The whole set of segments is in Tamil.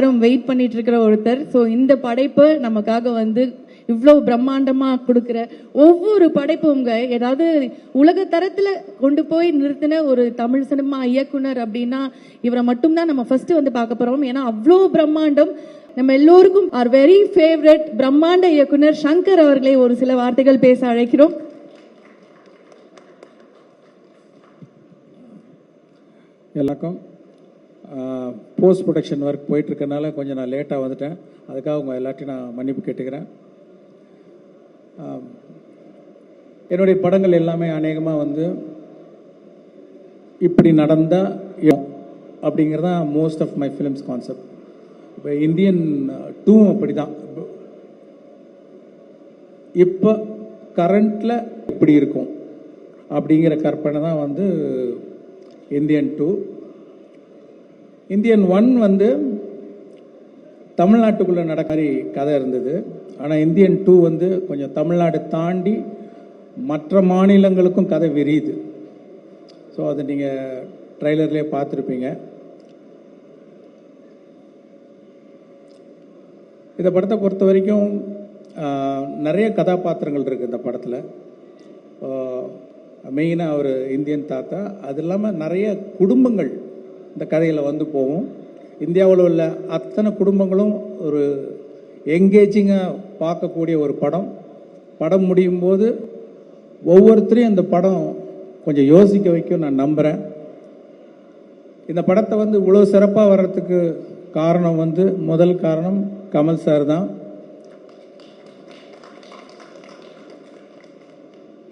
எல்லாரும் வெயிட் பண்ணிட்டு இருக்கிற ஒருத்தர். ஸோ இந்த படைப்பு நமக்காக வந்து இவ்வளோ பிரம்மாண்டமா கொடுக்குற ஒவ்வொரு படைப்புங்க ஏதாவது உலக தரத்துல கொண்டு போய் நிறுத்தின ஒரு தமிழ் சினிமா இயக்குனர் அப்படின்னா இவரை மட்டும்தான் நம்ம ஃபர்ஸ்ட் வந்து பார்க்க போறோம். ஏன்னா அவ்வளோ பிரம்மாண்டம். நம்ம எல்லோருக்கும் ஆர் வெரி ஃபேவரட் பிரம்மாண்ட இயக்குனர் சங்கர் அவர்களை ஒரு சில வார்த்தைகள் பேச அழைக்கிறோம். எல்லாருக்கும் போஸ்ட் ப்ரொடக்ஷன் ஒர்க் போயிட்டுருக்கனால கொஞ்சம் நான் லேட்டாக வந்துட்டேன். அதுக்காக உங்கள் எல்லாத்தையும் நான் மன்னிப்பு கேட்டுக்கிறேன். என்னுடைய படங்கள் எல்லாமே அநேகமாக வந்து இப்படி நடந்தால் அப்படிங்கிறது தான் most of my films concept இப்போ இந்தியன் டூவும் அப்படி தான் இப்போ கரண்ட்டில் இப்படி இருக்கும். அப்படிங்கிற கற்பனை தான் வந்து இந்தியன் டூ இந்தியன் ஒன் வந்து தமிழ்நாட்டுக்குள்ளே நடக்க மாதிரி கதை இருந்தது. ஆனால் இந்தியன் டூ வந்து கொஞ்சம் தமிழ்நாடு தாண்டி மற்ற மாநிலங்களுக்கும் கதை விரியுது. ஸோ அதை நீங்கள் ட்ரைலர்லேயே பார்த்துருப்பீங்க. இந்த படத்தை பொறுத்த வரைக்கும் நிறைய கதாபாத்திரங்கள் இருக்குது இந்த படத்தில். மெயினாக அவர் இந்தியன் தாத்தா. அது இல்லாமல் நிறைய குடும்பங்கள். இந்த கதையில் வந்து போகும் இந்தியாவில் உள்ள அத்தனை குடும்பங்களும் ஒரு எங்கேஜிங்காக பார்க்கக்கூடிய ஒரு படம். படம் முடியும் போது ஒவ்வொருத்தரையும் இந்த படம் கொஞ்சம் யோசிக்க வைக்கும் நான் நம்புகிறேன் இந்த படத்தை வந்து இவ்வளோ சிறப்பாக வர்றதுக்கு காரணம் வந்து முதல் காரணம் கமல் சார் தான்.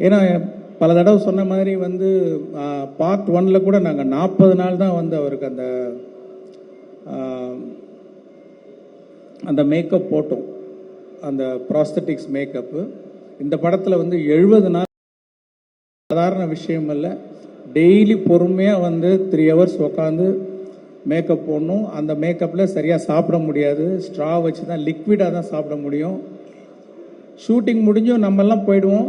ஏன்னா பல தடவை சொன்ன மாதிரி வந்து பார்ட் ஒன்ல கூட நாங்கள் நாற்பது நாள் தான் வந்து அவருக்கு அந்த அந்த மேக்கப் போட்டோம். அந்த ப்ராஸ்தட்டிக்ஸ் மேக்கப்பு இந்த படத்தில் வந்து எழுபது நாள் சாதாரண விஷயம் இல்லை. டெய்லி பொறுமையாக வந்து த்ரீ ஹவர்ஸ் உக்காந்து மேக்கப் போடணும். அந்த மேக்கப்பில் சரியாக சாப்பிட முடியாது. ஸ்ட்ரா வச்சு தான் லிக்விடாக தான் சாப்பிட முடியும். ஷூட்டிங் முடிஞ்சும் நம்மெல்லாம் போயிடுவோம்.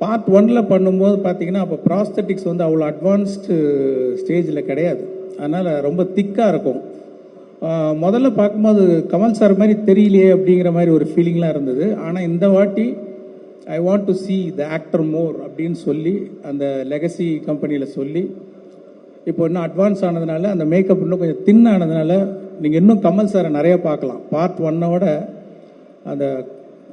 பார்ட் ஒன்ல பண்ணும்போது பார்த்தீங்கன்னா அப்போ ப்ராஸ்தட்டிக்ஸ் வந்து அவ்வளோ அட்வான்ஸ்டு ஸ்டேஜில் கிடையாது. அதனால் ரொம்ப திக்காக இருக்கும். முதல்ல பார்க்கும்போது கமல் சார் மாதிரி தெரியலையே அப்படிங்கிற மாதிரி ஒரு ஃபீலிங்லாம் இருந்தது. ஆனால் இந்த வாட்டி I want to see the actor more அப்படின்னு சொல்லி அந்த லெகசி கம்பெனியில் சொல்லி இப்போ இன்னும் அட்வான்ஸ் ஆனதுனால அந்த மேக்கப் இன்னும் கொஞ்சம் தின் ஆனதுனால நீங்கள் இன்னும் கமல் சாரை நிறைய பார்க்கலாம். பார்ட் ஒன்னோட அந்த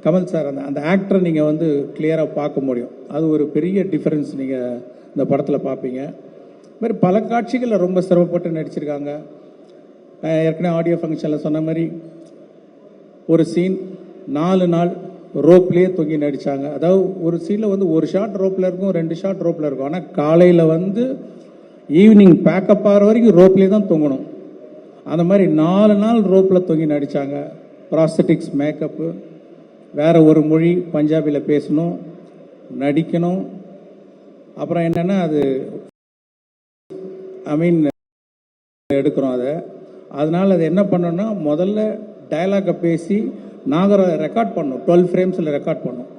கமல் சார் அந்த அந்த ஆக்டரை நீங்கள் வந்து கிளியராக பார்க்க முடியும். அது ஒரு பெரிய டிஃப்ரென்ஸ் நீங்கள் இந்த படத்தில் பார்ப்பீங்க. மாதிரி பல காட்சிகளில் ரொம்ப சிரமப்பட்டு நடிச்சிருக்காங்க. நான் ஏற்கனவே ஆடியோ ஃபங்க்ஷனில் சொன்ன மாதிரி ஒரு சீன் நாலு நாள் ரோப்லேயே தொங்கி நடிச்சாங்க. அதாவது ஒரு சீனில் வந்து ஒரு ஷாட் ரோப்பில் இருக்கும் ரெண்டு ஷாட் ரோப்பில் இருக்கும். ஆனால் காலையில் வந்து ஈவினிங் பேக்கப் ஆகிற வரைக்கும் ரோப்லேயே தான் தொங்கணும். அந்த மாதிரி நாலு நாள் ரோப்பில் தொங்கி நடித்தாங்க ப்ராஸ்தட்டிக்ஸ் மேக்கப்பு வேறு ஒரு மொழி பஞ்சாபியில் பேசணும் நடிக்கணும். அப்புறம் என்னென்னா அது ஐ மீன் எடுக்கிறோம் அதை. அதனால் அது என்ன பண்ணோம்னா முதல்ல டயலாகை பேசி நாங்கள் ரெக்கார்ட் பண்ணோம் டுவெல் ஃப்ரேம்ஸில் ரெக்கார்ட் பண்ணோம்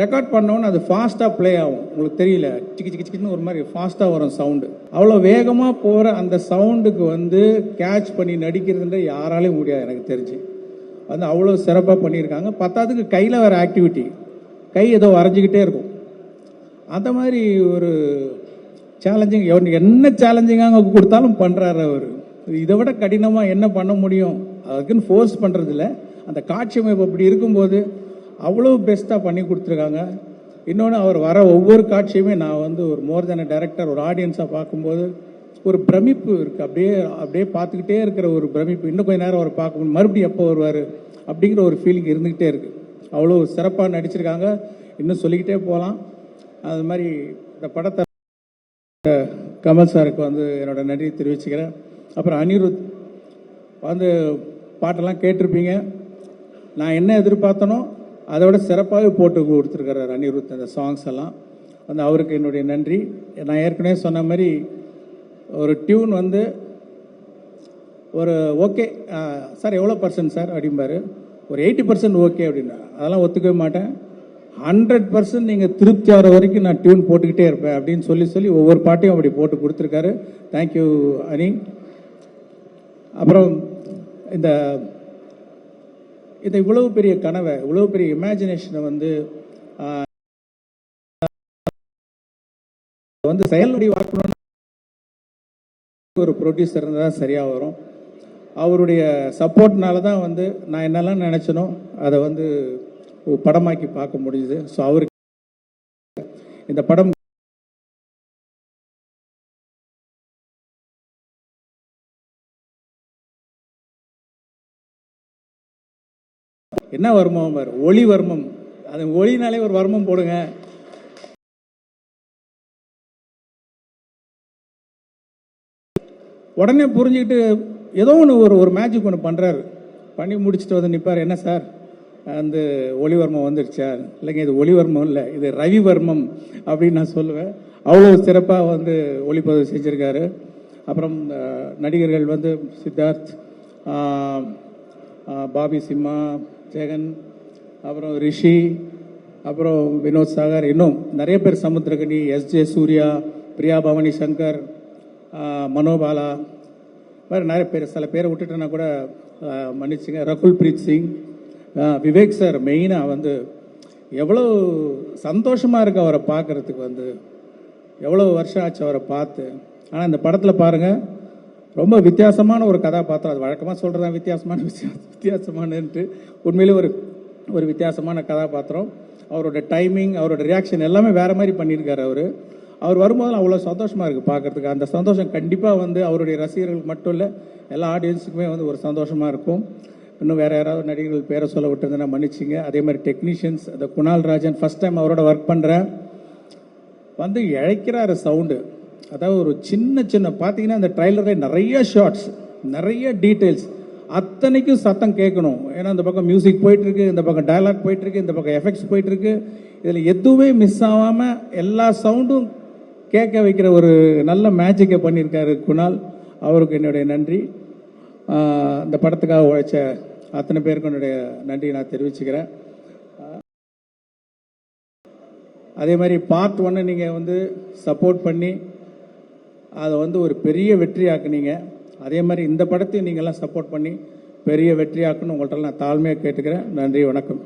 ரெக்கார்ட் பண்ணோன்னு அது ஃபாஸ்ட்டாக ப்ளே ஆகும். உங்களுக்கு தெரியல. சிக்கி சிக்கி சிக்கின்னு ஒரு மாதிரி ஃபாஸ்ட்டாக வரும் சவுண்டு அவ்வளோ வேகமாக போகிற அந்த சவுண்டுக்கு வந்து கேட்ச் பண்ணி நடிக்கிறதுன்ற யாராலையும் முடியாது எனக்கு தெரிஞ்சு. வந்து அவ்வளோ சிறப்பாக பண்ணியிருக்காங்க. பத்தாவதுக்கு கையில் வேறு ஆக்டிவிட்டி கை ஏதோ வரைஞ்சிக்கிட்டே இருக்கும். அந்த மாதிரி ஒரு சேலஞ்சிங் என்ன சேலஞ்சிங்காக கொடுத்தாலும் பண்ணுறாரு அவர். இதை விட கடினமாக என்ன பண்ண முடியும்? அதுக்குன்னு ஃபோர்ஸ் பண்ணுறதில்ல அந்த காட்சி அமைப்பு அப்படி இருக்கும்போது அவ்வளோ பெஸ்ட்டாக பண்ணி கொடுத்துருக்காங்க. இன்னொன்று அவர் வர ஒவ்வொரு காட்சியுமே நான் வந்து ஒரு மோர் தென் டைரக்டர் ஒரு ஆடியன்ஸாக பார்க்கும்போது ஒரு பிரமிப்பு இருக்குது அப்படியே அப்படியே பார்த்துக்கிட்டே இருக்கிற ஒரு பிரமிப்பு. இன்னும் கொஞ்ச நேரம் அவர் பார்க்கணும் மறுபடியும் எப்போ வருவார் அப்படிங்கிற ஒரு ஃபீலிங் இருந்துக்கிட்டே இருக்குது அவ்வளோ சிறப்பாக நடிச்சிருக்காங்க. இன்னும் சொல்லிக்கிட்டே போகலாம். அது மாதிரி இந்த படத்தை கமல் சாருக்கு வந்து என்னோட நன்றி தெரிவிச்சுக்கிறேன். அப்புறம் அனிருத் வந்து பாட்டெல்லாம் கேட்டிருப்பீங்க. நான் என்ன எதிர்பார்த்தனோ அதை விட சிறப்பாகவே போட்டு கொடுத்துருக்கிறார் அனிருத் அந்த சாங்ஸ் எல்லாம். வந்து அவருக்கு என்னுடைய நன்றி. நான் ஏற்கனவே சொன்ன மாதிரி ஒரு டியூன் வந்து ஒரு ஓகே சார் எவ்வளோ பர்சன்ட் சார் அப்படிம்பாரு? ஒரு எயிட்டி பர்சன்ட் ஓகே அப்படின்னா அதெல்லாம் ஒத்துக்கவே மாட்டேன். ஹண்ட்ரட் பர்சன்ட் நீங்கள் திருப்தி ஆகிற வரைக்கும் நான் டியூன் போட்டுக்கிட்டே இருப்பேன் அப்படின்னு சொல்லி சொல்லி ஒவ்வொரு பாட்டையும் அப்படி போட்டு கொடுத்துருக்காரு. தேங்க்யூ அனி அப்புறம் இந்த இந்த இவ்வளவு பெரிய கனவை இவ்வளவு பெரிய இமேஜினேஷனை வந்து வந்து வந்து வாக்கணும் ஒரு ப்ரொடியூசர் இருந்தால் தான் சரியாக வரும். அவருடைய சப்போர்ட்னால தான் வந்து நான் என்னெல்லாம் நினச்சனோ அதை வந்து படமாக்கி பார்க்க முடிஞ்சுது. ஸோ அவருக்கு இந்த படம் என்ன வர்மம் ஒளி வர்மம். அது ஒளினாலே ஒரு வர்மம் போடுங்க. உடனே புரிஞ்சுக்கிட்டு ஏதோ ஒன்று ஒரு ஒரு மேஜிக் ஒன்று பண்ணுறாரு பண்ணி முடிச்சுட்டு வந்து நிற்பார் என்ன சார்? அந்த ஒளிவர்மம் வந்துருச்சா? இல்லைங்க இது ஒளிவர்மம் இல்லை இது ரவிவர்மம் அப்படின்னு நான் சொல்லுவேன். அவ்வளோ சிறப்பாக வந்து ஒளிப்பதிவு செஞ்சுருக்காரு. அப்புறம் நடிகர்கள் வந்து சித்தார்த் பாபி சிம்மா ஜெகன் அப்புறம் ரிஷி அப்புறம் வினோத் சாகர் இன்னும் நிறைய பேர் சமுத்திரகனி எஸ் ஜே சூர்யா பிரியா பவானி சங்கர் மனோபாலா வேறு நிறைய பேர் சில பேரை விட்டுட்டேன்னா கூட மன்னிச்சுங்க. ரகுல் பிரீத் சிங் விவேக் சார் மெயினாக வந்து எவ்வளோ சந்தோஷமாக இருக்குது அவரை பார்க்கறதுக்கு வந்து. எவ்வளோ வருஷம் ஆச்சு அவரை பார்த்து. ஆனால் இந்த படத்தில் பாருங்கள் ரொம்ப வித்தியாசமான ஒரு கதாபாத்திரம். அது வழக்கமாக சொல்கிறதான் வித்தியாசமான வித்தியாச வித்தியாசமானன்ட்டு. உண்மையிலே ஒரு ஒரு வித்தியாசமான கதாபாத்திரம். அவரோட டைமிங் அவரோட ரியாக்ஷன் எல்லாமே வேறு மாதிரி பண்ணியிருக்காரு அவர். அவர் வரும்போது அவ்வளோ சந்தோஷமாக இருக்குது பார்க்குறதுக்கு. அந்த சந்தோஷம் கண்டிப்பாக வந்து அவருடைய ரசிகர்களுக்கு மட்டும் இல்லை எல்லா ஆடியன்ஸுக்குமே வந்து ஒரு சந்தோஷமாக இருக்கும். இன்னும் வேறு யாராவது நடிகர்கள் பேரை சொல்ல விட்டுருந்தேன்னா மன்னிச்சிங்க. அதே மாதிரி டெக்னீஷியன்ஸ் அந்த குணால் ராஜன் ஃபஸ்ட் டைம் அவரோட ஒர்க் பண்ணுறேன் வந்து இழைக்கிறாரு சவுண்டு அதாவது ஒரு சின்ன சின்ன பார்த்தீங்கன்னா அந்த ட்ரைலரில் நிறைய ஷார்ட்ஸ் நிறைய டீட்டெயில்ஸ் அத்தனைக்கும் சத்தம் கேட்கணும். ஏன்னா இந்த பக்கம் மியூசிக் போயிட்டுருக்கு இந்த பக்கம் டயலாக் போயிட்டுருக்கு இந்த பக்கம் எஃபெக்ட்ஸ் போயிட்டுருக்கு. இதில் எதுவுமே மிஸ் ஆகாமல் எல்லா சவுண்டும் கேட்க வைக்கிற ஒரு நல்ல மேஜிக்கை பண்ணியிருக்காரு குணால். அவருக்கு என்னுடைய நன்றி. இந்த படத்துக்காக உழைச்ச அத்தனை பேருக்கும் என்னுடைய நன்றியை நான் தெரிவிச்சுக்கிறேன். அதே மாதிரி பார்ட் ஒன்று நீங்கள் வந்து சப்போர்ட் பண்ணி அதை வந்து ஒரு பெரிய வெற்றியாக்குனீங்க. அதே மாதிரி இந்த படத்தையும் நீங்கள்லாம் சப்போர்ட் பண்ணி பெரிய வெற்றியாக்குன்னு உங்கள்கிட்ட நான் தாழ்மையாக கேட்டுக்கிறேன். நன்றி வணக்கம்.